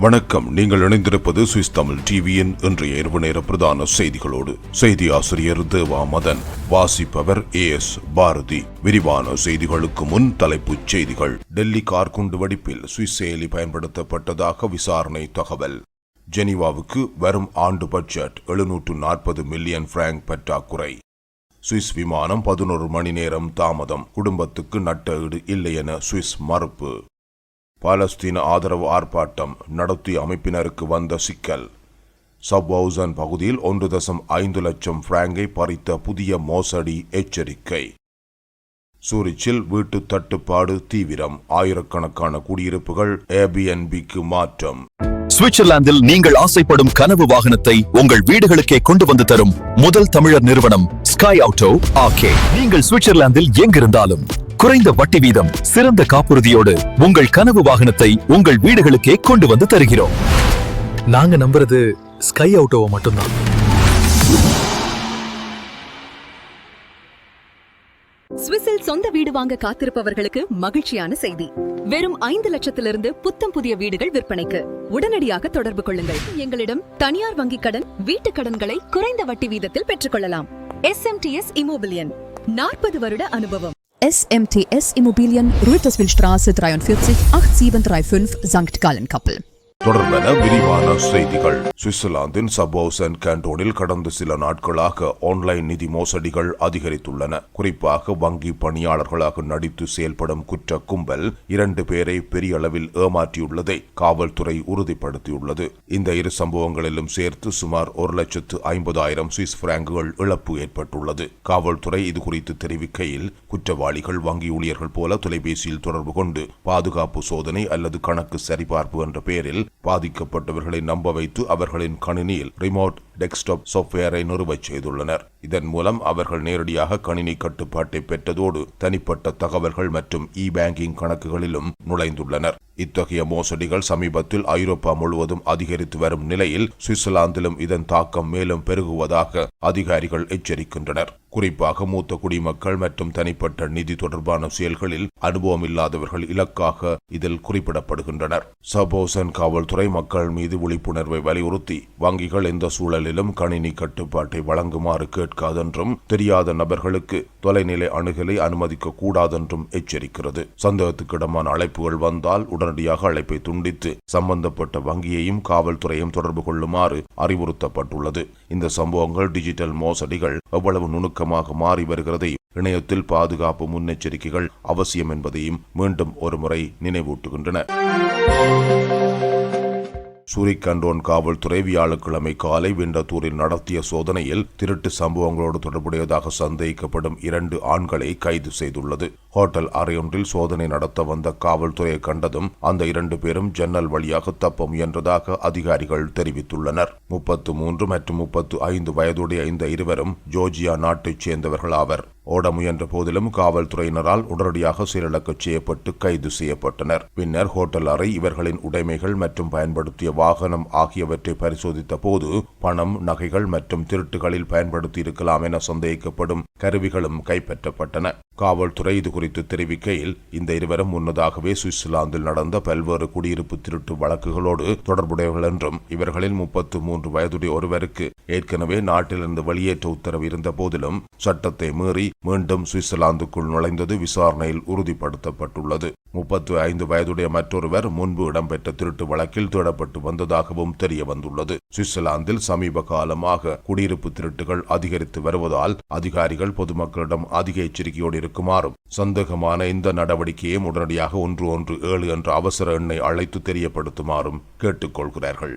வணக்கம். நீங்கள் இணைந்திருப்பது சுவிஸ் தமிழ் டிவியின் இன்றைய இரவு நேர பிரதான செய்திகளோடு. செய்தி ஆசிரியர் தேவா மதன் வாசிப்பவர் ஏ எஸ் பாரதி. விரிவான செய்திகளுக்கு முன் தலைப்புச் செய்திகள். டெல்லி கார் குண்டு வெடிப்பில் சுவிஸ் செயலி பயன்படுத்தப்பட்டதாக விசாரணை தகவல். ஜெனீவாவுக்கு வரும் ஆண்டு பட்ஜெட் எழுநூற்று நாற்பது மில்லியன் பிராங்க் பற்றாக்குறை. சுவிஸ் விமானம் பதினோரு மணி நேரம் தாமதம். குடும்பத்துக்கு நட்ட ஈடு இல்லை என சுவிஸ் மறுப்பு. பாலஸ்தீன ஆதரவு ஆர்ப்பாட்டம் நடத்திய அமைப்பினருக்கு வந்த சிக்கல். சப்ஹவுசன் பகுதியில் ஒன்று தசம் ஐந்து லட்சம் பிராங்கை பறித்த புதிய மோசடி எச்சரிக்கை. சூரிச்சில் வீட்டு தட்டுப்பாடு தீவிரம். ஆயிரக்கணக்கான குடியிருப்புகள் ஏபிஎன்பிக்கு மாற்றம். சுவிட்சர்லாந்தில் நீங்கள் ஆசைப்படும் கனவு வாகனத்தை உங்கள் வீடுகளுக்கே கொண்டு வந்து தரும் முதல் தமிழர் நிறுவனம் ஸ்கை ஆட்டோ ஆகே நீங்கள் சுவிட்சர்லாந்தில் எங்கிருந்தாலும் குறைந்த வட்டி வீதம் சிறந்த காப்புறுதியோடு உங்கள் கனவு வாகனத்தை உங்கள் வீடுகளுக்கே கொண்டு வந்து தருகிறோம். நாங்க நம்புறது ஸ்கை ஆட்டோவை மட்டும்தான். சுவிஸில் சொந்த வீடு வாங்க காத்திருப்பவர்களுக்கு மகிழ்ச்சியான செய்தி. வெறும் ஐந்து லட்சத்திலிருந்து புத்தம் புதிய வீடுகள் விற்பனைக்கு. உடனடியாக தொடர்பு கொள்ளுங்கள். எங்களிடம் தனியார் வங்கிக் கடன் வீட்டுக் கடன்களை குறைந்த வட்டி வீதத்தில் பெற்றுக்கொள்ளலாம் எஸ்எம்டிஎஸ் இமோபிலியன் நாற்பது வருட அனுபவம். SMTS Immobilien, Rüterswillstraße 43 8735 St. Gallen-Kappel. தொடர்பென விரிவான செய்திகள். சுவிட்சர்லாந்தின் சப்ஹவுசன் கேண்டோனில் கடந்த சில நாட்களாக ஆன்லைன் நிதி மோசடிகள் அதிகரித்துள்ளன. குறிப்பாக வங்கி பணியாளர்களாக நடித்து செயல்படும் குற்ற கும்பல் இரண்டு பேரை பெரிய அளவில் ஏமாற்றியுள்ளதை காவல்துறை உறுதிப்படுத்தியுள்ளது. இந்த இரு சம்பவங்களிலும் சேர்த்து சுமார் ஒரு லட்சத்து ஐம்பதாயிரம் சுவிஸ் பிராங்குகள் இழப்பு ஏற்பட்டுள்ளது. காவல்துறை இது குறித்து தெரிவிக்கையில் குற்றவாளிகள் வங்கி ஊழியர்கள் போல தொலைபேசியில் தொடர்பு கொண்டு பாதுகாப்பு சோதனை அல்லது கணக்கு சரிபார்ப்பு என்ற பெயரில் பாதிக்கப்பட்டவர்களை நம்ப வைத்து அவர்களின் கணினியில் ரிமோட் டெஸ்க்டாப் சாஃப்ட்வேரை நிறுவச் செய்துள்ளனர். இதன் மூலம் அவர்கள் நேரடியாக கணினி கட்டுப்பாட்டை பெற்றதோடு தனிப்பட்ட தகவல்கள் மற்றும் இ பேங்கிங் கணக்குகளிலும் நுழைந்துள்ளனர். இத்தகைய மோசடிகள் சமீபத்தில் ஐரோப்பா முழுவதும் அதிகரித்து வரும் நிலையில் சுவிட்சர்லாந்திலும் இதன் தாக்கம் மேலும் பெருகுவதாக அதிகாரிகள் எச்சரிக்கின்றனர். குறிப்பாக மூத்த குடிமக்கள் மற்றும் தனிப்பட்ட நிதி தொடர்பான செயல்களில் அனுபவம் இல்லாதவர்கள் இலக்காக இதில் குறிப்பிடப்படுகின்றனர். சபோசன் காவல்துறை மக்கள் மீது விழிப்புணர்வை வலியுறுத்தி வங்கிகள் எந்த சூழலிலும் கணினி கட்டுப்பாட்டை வழங்குமாறு கேட்காதென்றும் தெரியாத நபர்களுக்கு தொலைநிலை அணுகலை அனுமதிக்க கூடாதென்றும் எச்சரிக்கிறது. சந்தேகத்துக்கிடமான அழைப்புகள் வந்தால் உடனடியாக அழைப்பை துண்டித்து சம்பந்தப்பட்ட வங்கியையும் காவல்துறையும் தொடர்பு கொள்ளுமாறு அறிவுறுத்தப்பட்டுள்ளது. இந்த சம்பவங்கள் டிஜிட்டல் மோசடிகள் எவ்வளவு நுணுக்கமாக மாறி வருகிறதை இணையத்தில் பாதுகாப்பு முன்னெச்சரிக்கைகள் அவசியம் என்பதையும் மீண்டும் ஒருமுறை நினைவூட்டுகின்றன. சூரிகண்டோன் காவல்துறை வியாழக்கிழமை காலை விண்டத்தூரில் நடத்திய சோதனையில் திருட்டு சம்பவங்களோடு தொடர்புடையதாக சந்தேகிக்கப்படும் இரண்டு ஆண்களை கைது செய்துள்ளது. ஹோட்டல் அறையொன்றில் சோதனை நடத்த வந்த காவல்துறையை கண்டதும் அந்த இரண்டு பேரும் ஜன்னல் வழியாக தப்ப முயன்றதாக அதிகாரிகள் தெரிவித்துள்ளனர். முப்பத்து மூன்று மற்றும் முப்பத்து ஐந்து வயதுடைய இந்த இருவரும் ஜோர்ஜியா நாட்டைச் சேர்ந்தவர்கள் ஆவர். ஓட முயன்ற போதிலும் காவல்துறையினரால் உடனடியாக செயலிழக்கச் செய்யப்பட்டு கைது செய்யப்பட்டனர். பின்னர் ஹோட்டல் அறை இவர்களின் உடைமைகள் மற்றும் பயன்படுத்திய வாகனம் ஆகியவற்றை பரிசோதித்த போது பணம் நகைகள் மற்றும் திருட்டுகளில் பயன்படுத்தி இருக்கலாம் என சந்தேகிக்கப்படும் கருவிகளும் கைப்பற்றப்பட்டன. காவல்துறை இது குறித்து தெரிவிக்கையில் இந்த இருவரும் முன்னதாகவே சுவிட்சர்லாந்தில் நடந்த பல்வேறு குடியிருப்பு திருட்டு வழக்குகளோடு தொடர்புடையவர்கள் என்றும் இவர்களில் முப்பத்து மூன்று வயதுடைய ஒருவருக்கு ஏற்கனவே நாட்டிலிருந்து வெளியேற்ற உத்தரவு இருந்த போதிலும் சட்டத்தை மீறி மீண்டும் சுவிட்சர்லாந்துக்குள் நுழைந்தது விசாரணையில் உறுதிப்படுத்தப்பட்டுள்ளது. முப்பத்து ஐந்து வயதுடைய மற்றொருவர் முன்பு இடம்பெற்ற திருட்டு வழக்கில் தேடப்பட்டு வந்ததாகவும் தெரிய வந்துள்ளது சுவிட்சர்லாந்தில் சமீப காலமாக குடியிருப்பு திருட்டுகள் அதிகரித்து வருவதால் அதிகாரிகள் பொதுமக்களிடம் அதிக எச்சரிக்கையோடு இருக்குமாறும் சந்தேகமான இந்த நடவடிக்கையை உடனடியாக ஒன்று ஒன்று ஏழு என்ற அவசர எண்ணை அழைத்து தெரியப்படுத்துமாறும் கேட்டுக்கொள்கிறார்கள்.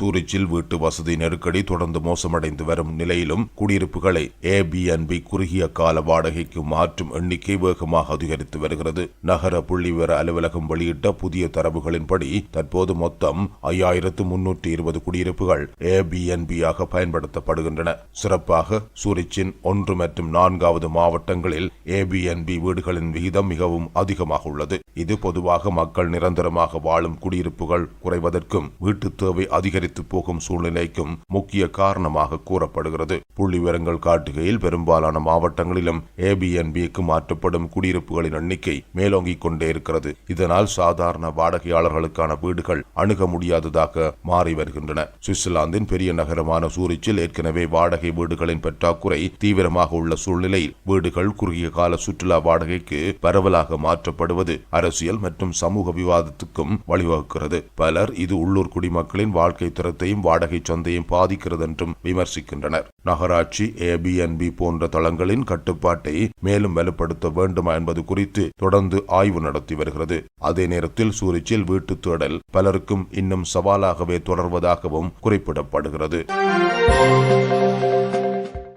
சூரிச்சில் வீட்டு வசதி நெருக்கடி தொடர்ந்து மோசமடைந்து வரும் நிலையிலும் குடியிருப்புகளை ஏபிஎன்பி குறுகிய கால வாடகைக்கு மாற்றும் எண்ணிக்கை வேகமாக அதிகரித்து வருகிறது. நகர புள்ளிவிவர அலுவலகம் வெளியிட்ட புதிய தரவுகளின்படி தற்போது மொத்தம் ஐயாயிரத்து முன்னூற்றி இருபது குடியிருப்புகள் ஏபிஎன்பியாக பயன்படுத்தப்படுகின்றன. சிறப்பாக சூரிச்சின் ஒன்று மற்றும் நான்காவது மாவட்டங்களில் ஏபிஎன்பி வீடுகளின் விகிதம் மிகவும் அதிகமாக உள்ளது. இது பொதுவாக மக்கள் நிரந்தரமாக வாழும் குடியிருப்புகள் குறைவதற்கும் வீட்டு தேவை அதிகரித்து போகும் சூழ்நிலைக்கும் முக்கிய காரணமாக கூறப்படுகிறது. புள்ளிவிவரங்கள் காட்டுகையில் பெரும்பாலான மாவட்டங்களிலும் ஏபிஎன்பிக்கு மாற்றப்படும் குடியிருப்புகளின் எண்ணிக்கை மேலோங்கிக் கொண்டே இருக்கிறது. இதனால் சாதாரண வாடகையாளர்களுக்கான வீடுகள் அணுக முடியாததாக மாறி வருகின்றன. சுவிட்சர்லாந்தின் பெரிய நகரமான சூரிச்சில் ஏற்கனவே வாடகை வீடுகளின் பற்றாக்குறை தீவிரமாக உள்ள சூழ்நிலையில் வீடுகள் குறுகிய கால சுற்றுலா வாடகைக்கு பரவலாக மாற்றப்படுவது அரசியல் மற்றும் சமூக விவாதத்துக்கும் வழிவகுக்கிறது. பலர் இது உள்ளூர் குடிமக்களின் வாழ்க்கை தரத்தையும் வாடகை சந்தையும் பாதிக்கிறது என்றும் விமர்சிக்கின்றனர். நகராட்சி ஏபிஎன்பி போன்ற தளங்களின் கட்டுப்பாட்டை மேலும் வலுப்படுத்த வேண்டுமா என்பது குறித்து தொடர்ந்து ஆய்வு நடத்தி வருகிறது. அதே நேரத்தில் சூரிச்சில் வீட்டு தேடல் பலருக்கும் இன்னும் சவாலாகவே தொடர்வதாகவும் குறிப்பிடப்படுகிறது.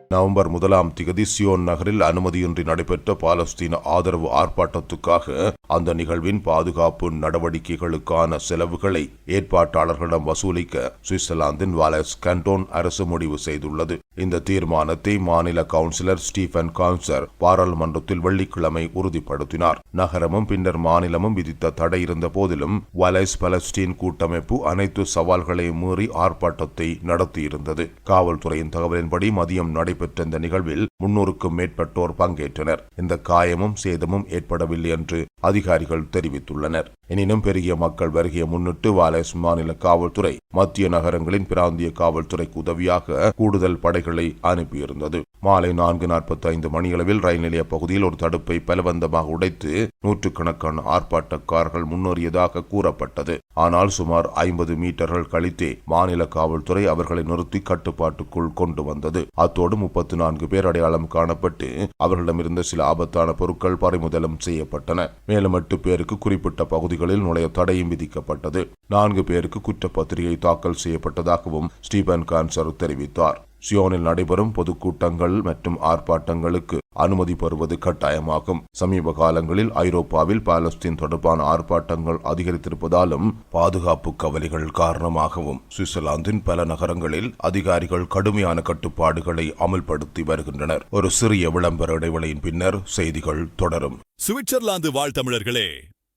நவம்பர் முதலாம் திகதி சியோன் நகரில் அனுமதியின்றி நடைபெற்ற பாலஸ்தீன ஆதரவு ஆர்ப்பாட்டத்துக்காக அந்த நிகழ்வின் பாதுகாப்பு நடவடிக்கைகளுக்கான செலவுகளை ஏற்பாட்டாளர்களிடம் வசூலிக்க சுவிட்சர்லாந்தின் வாலஸ் கண்டோன் அரசு முடிவு செய்துள்ளது. இந்த தீர்மானத்தை மாநில கவுன்சிலர் ஸ்டீபன் கான்சர் பாராளுமன்றத்தில் வெள்ளிக்கிழமை உறுதிப்படுத்தினார். நகரமும் பின்னர் மாநிலமும் விதித்த தடை இருந்த போதிலும் வலைஸ் பலஸ்டீன் கூட்டமைப்பு அனைத்து சவால்களையும் மீறி ஆர்ப்பாட்டத்தை நடத்தியிருந்தது. காவல்துறையின் தகவலின்படி மதியம் நடைபெற்ற இந்த நிகழ்வில் முன்னூறுக்கும் மேற்பட்டோர் பங்கேற்றனர். இந்த காயமும் சேதமும் ஏற்படவில்லை என்று அதிகாரிகள் தெரிவித்துள்ளனர். எனினும் பெருகிய மக்கள் வருகையை முன்னிட்டு வாலேஸ் மாநில காவல்துறை மத்திய நகரங்களின் பிராந்திய காவல்துறைக்கு உதவியாக கூடுதல் படைகளை அனுப்பியிருந்தது. மாலை நான்கு நாற்பத்தி ஐந்து மணியளவில் ரயில் நிலைய பகுதியில் ஒரு தடுப்பை பலவந்தமாக உடைத்து நூற்றுக்கணக்கான ஆர்ப்பாட்டக்காரர்கள் முன்னேறியதாக கூறப்பட்டது. ஆனால் சுமார் ஐம்பது மீட்டர்கள் கழித்தே மாநில காவல்துறை அவர்களை நிறுத்தி கட்டுப்பாட்டுக்குள் கொண்டு வந்தது. அத்தோடு முப்பத்தி நான்கு பேர் அடையாளம் காணப்பட்டு அவர்களிடமிருந்த சில ஆபத்தான பொருட்கள் பறிமுதலும் செய்யப்பட்டன. மேலும் எட்டு பேருக்கு குறிப்பிட்ட பகுதிகளில் நுழைய தடையும் விதிக்கப்பட்டது. நான்கு பேருக்கு குற்றப்பத்திரிகை தாக்கல் செய்யப்பட்டதாகவும் ஸ்டீபன் கான்சர் தெரிவித்தார். சியோனில் நடைபெறும் பொதுக்கூட்டங்கள் மற்றும் ஆர்ப்பாட்டங்களுக்கு அனுமதி பெறுவது கட்டாயமாகும். சமீப காலங்களில் ஐரோப்பாவில் பாலஸ்தீன் தொடர்பான ஆர்ப்பாட்டங்கள் அதிகரித்திருப்பதாலும் பாதுகாப்பு கவலைகள் காரணமாகவும் சுவிட்சர்லாந்தின் பல நகரங்களில் அதிகாரிகள் கடுமையான கட்டுப்பாடுகளை அமல்படுத்தி வருகின்றனர். ஒரு சிறிய விளம்பர இடைவெளியின் பின்னர் செய்திகள் தொடரும். சுவிட்சர்லாந்து வாழ் தமிழர்களே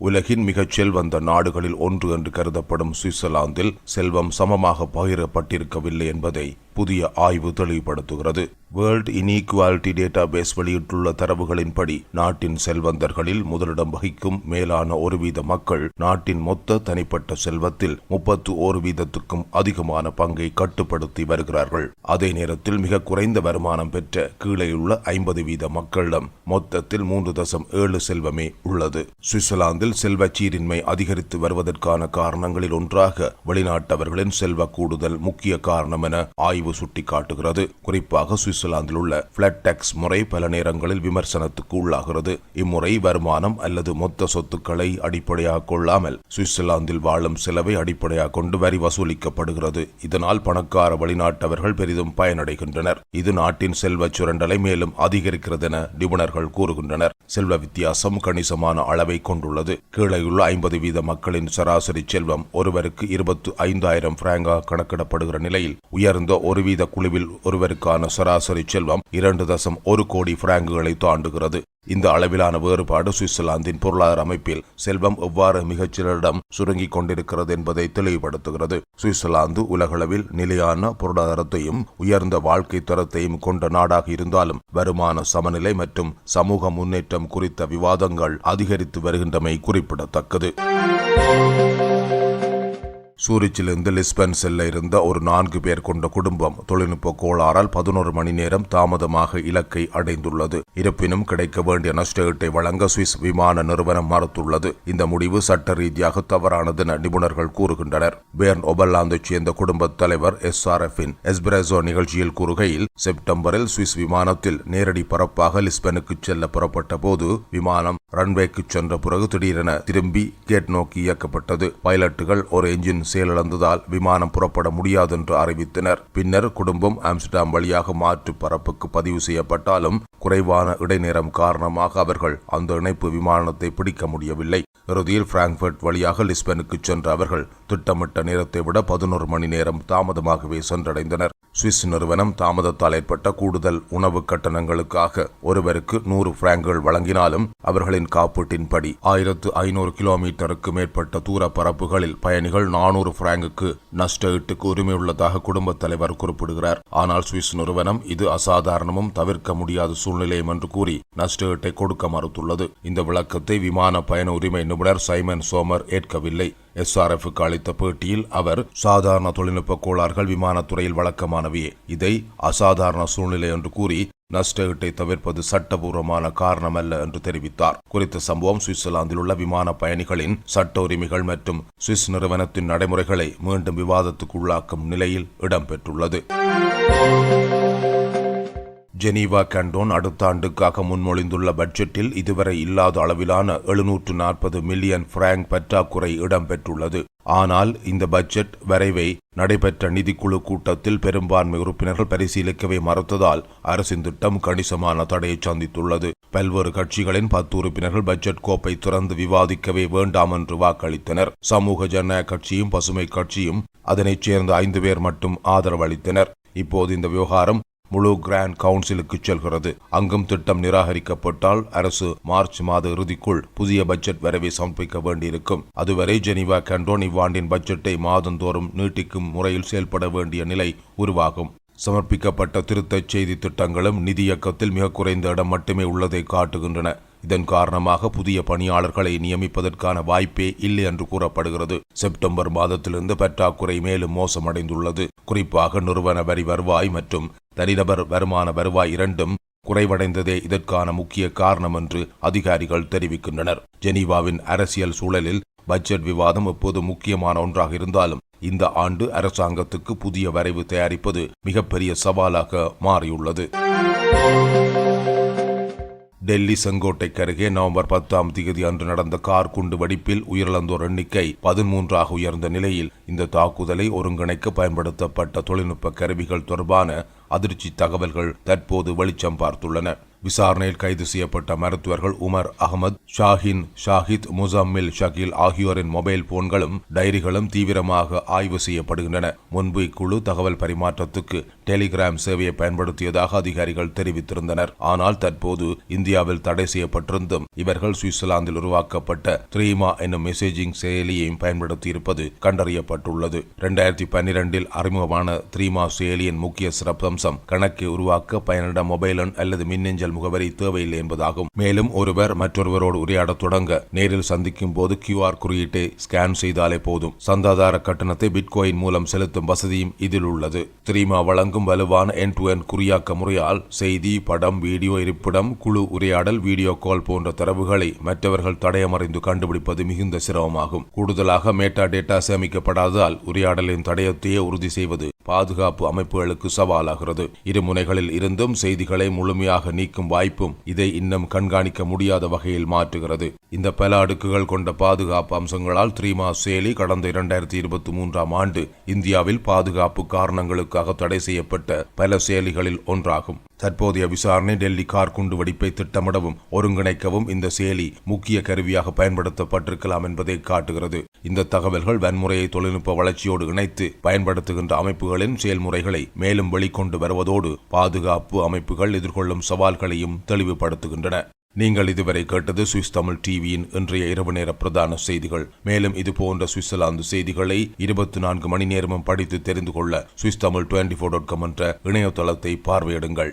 உலகின் மிகச் செல்வந்த நாடுகளில் ஒன்று என்று கருதப்படும் சுவிட்சர்லாந்தில் செல்வம் சமமாக பகிரப்பட்டிருக்கவில்லை என்பதை புதிய ஆய்வு தெளிவுபடுத்துகிறது. வேர்ல்ட் இன்இக்வாலிட்டி டேட்டா பேஸ் வெளியிட்டுள்ள தரவுகளின்படி நாட்டின் செல்வந்தர்களில் முதலிடம் வகிக்கும் மேலான ஒரு வீத மக்கள் நாட்டின் மொத்த தனிப்பட்ட செல்வத்தில் முப்பத்து ஒரு வீதத்துக்கும் அதிகமான பங்கை கட்டுப்படுத்தி வருகிறார்கள். அதே நேரத்தில் மிக குறைந்த வருமானம் பெற்ற கீழேயுள்ள ஐம்பது வீத மக்களிடம் மொத்தத்தில் மூன்று தசம் ஏழு செல்வமே உள்ளது. சுவிட்சர்லாந்தில் செல்வச்சீரின்மை அதிகரித்து வருவதற்கான காரணங்களில் ஒன்றாக வெளிநாட்டவர்களின் செல்வ கூடுதல் முக்கிய காரணம் என ஆய்வு சுட்டிக்காட்டுகிறது. குறிப்பாக சுவிட்சர்லாந்தில் உள்ள பிளட் டேக்ஸ் முறை பல நேரங்களில் விமர்சனத்துக்கு உள்ளாகிறது. இம்முறை வருமானம் அல்லது மொத்த சொத்துக்களை அடிப்படையாக கொள்ளாமல் சுவிட்சர்லாந்தில் வாழும் செலவை அடிப்படையாக கொண்டு வரி வசூலிக்கப்படுகிறது. இதனால் பணக்கார வெளிநாட்டவர்கள் பெரிதும் பயனடைகின்றனர். இது நாட்டின் செல்வச் சுரண்டலை மேலும் அதிகரிக்கிறது என நிபுணர்கள் கூறுகின்றனர். செல்வ வித்தியாசம் கணிசமான அளவை கொண்டுள்ளது. கீழேயுள்ள ஐம்பது வீத மக்களின் சராசரி செல்வம் ஒருவருக்கு இருபத்து ஐந்தாயிரம் பிராங்காக கணக்கிடப்படுகிற நிலையில் உயர்ந்த ஒரு வீத குழுவில் ஒருவருக்கான சராசரி செல்வம் இரண்டு தசம் ஒரு கோடி பிராங்குகளை தாண்டுகிறது. இந்த அளவிலான வேறுபாடு சுவிட்சர்லாந்தின் பொருளாதார அமைப்பில் செல்வம் எவ்வாறு மிகச்சிலரிடம் சுருங்கிக் கொண்டிருக்கிறது என்பதை தெளிவுபடுத்துகிறது. சுவிட்சர்லாந்து உலகளவில் நிலையான பொருளாதாரத்தையும் உயர்ந்த வாழ்க்கை தரத்தையும் கொண்ட நாடாக இருந்தாலும் வருமான சமநிலை மற்றும் சமூக முன்னேற்றம் குறித்த விவாதங்கள் அதிகரித்து வருகின்றமை குறிப்பிடத்தக்கது. சூரிச்சிலிருந்து லிஸ்பன் செல்ல இருந்த ஒரு நான்கு பேர் கொண்ட குடும்பம் தொழில்நுட்ப கோளாறால் பதினோரு மணி நேரம் தாமதமாக இலக்கை அடைந்துள்ளது. இருப்பினும் கிடைக்க வேண்டிய நஷ்டஈட்டை வழங்க சுவிஸ் விமான நிறுவனம் மறுத்துள்ளது. இந்த முடிவு சட்ட ரீதியாக தவறானது என நிபுணர்கள் கூறுகின்றனர். பேர்ன் ஒபர்லாந்தைச் சேர்ந்த குடும்பத் தலைவர் எஸ் ஆர் எஃபின் எஸ்பிரேசோ நிகழ்ச்சியில் கூறுகையில் செப்டம்பரில் சுவிஸ் விமானத்தில் நேரடி பரப்பாக லிஸ்பனுக்கு செல்ல புறப்பட்ட போது விமானம் ரன்வேக்கு சென்ற பிறகு திடீரென திரும்பி கேட் நோக்கி இயக்கப்பட்டது. பைலட்டுகள் ஒரு என்ஜின் செயலிழந்ததால் விமானம் புறப்பட முடியாது என்று அறிவித்தனர். பின்னர் குடும்பம் ஆம்ஸ்டர்டாம் வழியாக மாற்று பரப்புக்கு பதிவு செய்யப்பட்டாலும் குறைவான இடைநேரம் காரணமாக அவர்கள் அந்த இணைப்பு விமானத்தை பிடிக்க முடியவில்லை. இறுதியில் பிராங்க்ஃபர்ட் வழியாக லிஸ்பனுக்கு சென்ற அவர்கள் திட்டமிட்ட நேரத்தை விட பதினோரு மணி நேரம் தாமதமாகவே சென்றடைந்தனர். சுவிஸ் நிறுவனம் தாமதத்தால் ஏற்பட்ட கூடுதல் உணவு கட்டணங்களுக்காக ஒருவருக்கு நூறு பிராங்குகள் வழங்கினாலும் அவர்களின் காப்பீட்டின்படி ஆயிரத்து ஐநூறு கிலோமீட்டருக்கு மேற்பட்ட தூர பரப்புகளில் பயணிகள் நானூறு பிராங்குக்கு நஷ்ட ஈட்டுக்கு உரிமையுள்ளதாக குடும்பத் தலைவர் குறிப்பிடுகிறார். ஆனால் சுவிஸ் நிறுவனம் இது அசாதாரணமும் தவிர்க்க முடியாத சூழ்நிலையும் என்று கூறி நஷ்ட ஈட்டை கொடுக்க மறுத்துள்ளது. இந்த விளக்கத்தை விமான பயண உரிமை நிபுணர் சைமன் சோமர் ஏற்கவில்லை. எஸ்ஆர்எஃப்க்கு அளித்த பேட்டியில் அவர் சாதாரண தொழில்நுட்ப கோளாறுகள் விமானத்துறையில் வழக்கமானவையே இதை அசாதாரண சூழ்நிலை என்று கூறி நஷ்ட ஈட்டை தவிர்ப்பது சட்டபூர்வமான காரணமல்ல என்று தெரிவித்தார். குறித்த சம்பவம் சுவிட்சர்லாந்தில் உள்ள விமான பயணிகளின் சட்ட உரிமைகள் மற்றும் சுவிஸ் நிறுவனத்தின் நடைமுறைகளை மீண்டும் விவாதத்துக்குள்ளாக்கும் நிலையில் இடம்பெற்றுள்ளது. ஜெனீவா கண்டோன் அடுத்த ஆண்டுக்காக முன்மொழிந்துள்ள பட்ஜெட்டில் இதுவரை இல்லாத அளவிலான எழுநூற்று நாற்பது மில்லியன் பிராங்க் பற்றாக்குறை இடம்பெற்றுள்ளது. ஆனால் இந்த பட்ஜெட் வரைவை நடைபெற்ற நிதிக்குழு கூட்டத்தில் பெரும்பான்மை உறுப்பினர்கள் பரிசீலிக்கவே மறுத்ததால் அரசின் திட்டம் கணிசமான தடையை சந்தித்துள்ளது. பல்வேறு கட்சிகளின் பத்து உறுப்பினர்கள் பட்ஜெட் கோப்பை திறந்து விவாதிக்கவே வேண்டாம் என்று வாக்களித்தனர். சமூக ஜனநாயக கட்சியும் பசுமை கட்சியும் அதனைச் சேர்ந்த ஐந்து பேர் மட்டும் ஆதரவு அளித்தனர். இப்போது இந்த விவகாரம் முழு கிராண்ட் கவுன்சிலுக்கு செல்கிறது. அங்கும் திட்டம் நிராகரிக்கப்பட்டால் அரசு மார்ச் மாத இறுதிக்குள் புதிய பட்ஜெட் வரைவை சமர்ப்பிக்க வேண்டியிருக்கும். அதுவரை ஜெனீவா கண்டோன் இவ்வாண்டின் பட்ஜெட்டை மாதந்தோறும் நீட்டிக்கும் முறையில் செயல்பட வேண்டிய நிலை உருவாகும். சமர்ப்பிக்கப்பட்ட திருத்தச் செய்தி திட்டங்களும் நிதியக்கத்தில் மிக குறைந்த இடம் மட்டுமே உள்ளதை காட்டுகின்றன. இதன் காரணமாக புதிய பணியாளர்களை நியமிப்பதற்கான வாய்ப்பே இல்லை என்று கூறப்படுகிறது. செப்டம்பர் மாதத்திலிருந்து பற்றாக்குறை மேலும் மோசமடைந்துள்ளது. குறிப்பாக நிறுவன வரி வருவாய் மற்றும் தனிநபர் வருமான வருவாய் இரண்டும் குறைவடைந்ததே இதற்கான முக்கிய காரணம் என்று அதிகாரிகள் தெரிவிக்கின்றனர். ஜெனீவாவின் அரசியல் சூழலில் பட்ஜெட் விவாதம் எப்போது முக்கியமான ஒன்றாக இருந்தாலும் இந்த ஆண்டு அரசாங்கத்துக்கு புதிய வரைவு தயாரிப்பது மிகப்பெரிய சவாலாக மாறியுள்ளது. டெல்லி செங்கோட்டைக்கு அருகே நவம்பர் பத்தாம் தேதி அன்று நடந்த கார் குண்டு வெடிப்பில் உயிரிழந்தோர் எண்ணிக்கை பதிமூன்றாக உயர்ந்த நிலையில் இந்த தாக்குதலை ஒருங்கிணைக்க பயன்படுத்தப்பட்ட தொழில்நுட்ப கருவிகள் தொடர்பான அதிர்ச்சி தகவல்கள் தற்போது வெளிச்சம் பார்த்துள்ளன. விசாரணையில் கைது செய்யப்பட்ட மருத்துவர்கள் உமர் அகமது ஷாஹின் ஷாஹித் முசம்மில் ஷகீல் ஆகியோரின் மொபைல் போன்களும் டைரிகளும் தீவிரமாக ஆய்வு செய்யப்படுகின்றன. முன்பு இக்குழு தகவல் பரிமாற்றத்துக்கு டெலிகிராம் சேவையை பயன்படுத்தியதாக அதிகாரிகள் தெரிவித்திருந்தனர். ஆனால் தற்போது இந்தியாவில் தடை செய்யப்பட்டிருந்தும் இவர்கள் சுவிட்சர்லாந்தில் உருவாக்கப்பட்ட த்ரீமா என்னும் மெசேஜிங் செயலியையும் பயன்படுத்தியிருப்பது கண்டறியப்பட்டுள்ளது. இரண்டாயிரத்தி பன்னிரண்டில் அறிமுகமான த்ரீமா செயலியின் முக்கிய சிறப்பம்சம் கணக்கை உருவாக்க பயனிட மொபைல் அல்லது மின்னஞ்சல் முகவரி தேவையில்லை என்பதாகும். மேலும் ஒருவர் மற்றொருவரோடு உரையாடத் தொடங்க நேரில் சந்திக்கும் போது கியூஆர் குறியீட்டை ஸ்கேன் செய்தாலே போதும். சந்தாதார கட்டணத்தை பிட்கோயின் மூலம் செலுத்தும் வசதியும் இதில் உள்ளது. த்ரீமா வழங்கும் வலுவான என் டு என் குறியாக்க முறையால் செய்தி படம் வீடியோ இருப்பிடம் குழு உரையாடல் வீடியோ கால் போன்ற தரவுகளை மற்றவர்கள் தடையமறைந்து கண்டுபிடிப்பது மிகுந்த சிரமமாகும். கூடுதலாக மேட்டா டேட்டா சேமிக்கப்படாததால் உரையாடலின் தடயத்தையே உறுதி செய்வது பாதுகாப்பு அமைப்புகளுக்கு சவாலாகிறது. இரு முனைகளில் இருந்தும் செய்திகளை முழுமையாக நீக்கும் வாய்ப்பும் இதை இன்னும் கண்காணிக்க முடியாத வகையில் மாற்றுகிறது. இந்த பல அடுக்குகள் கொண்ட பாதுகாப்பு அம்சங்களால் த்ரீமா செயலி கடந்த இரண்டாயிரத்தி இருபத்தி மூன்றாம் ஆண்டு இந்தியாவில் பாதுகாப்பு காரணங்களுக்காக தடை செய்யப்பட்ட பல செயலிகளில் ஒன்றாகும். தற்போதைய விசாரணை டெல்லி கார் குண்டு வெடிப்பை திட்டமிடவும் ஒருங்கிணைக்கவும் இந்த செயலி முக்கிய கருவியாக பயன்படுத்தப்பட்டிருக்கலாம் என்பதை காட்டுகிறது. இந்த தகவல்கள் வன்முறையை தொழில்நுட்ப வளர்ச்சியோடு இணைத்து பயன்படுத்துகின்ற அமைப்புகளின் செயல்முறைகளை மேலும் வெளிக்கொண்டு வருவதோடு பாதுகாப்பு அமைப்புகள் எதிர்கொள்ளும் சவால்களையும் தெளிவுபடுத்துகின்றன. நீங்கள் இதுவரை கேட்டது சுவிஸ் தமிழ் டிவியின் இன்றைய இரவு நேர பிரதான செய்திகள். மேலும் இது போன்ற சுவிட்சர்லாந்து செய்திகளை இருபத்தி நான்கு மணி நேரமும் படித்து தெரிந்து கொள்ள Swiss Tamil twenty four dot com என்ற இணையதளத்தை பார்வையிடுங்கள்.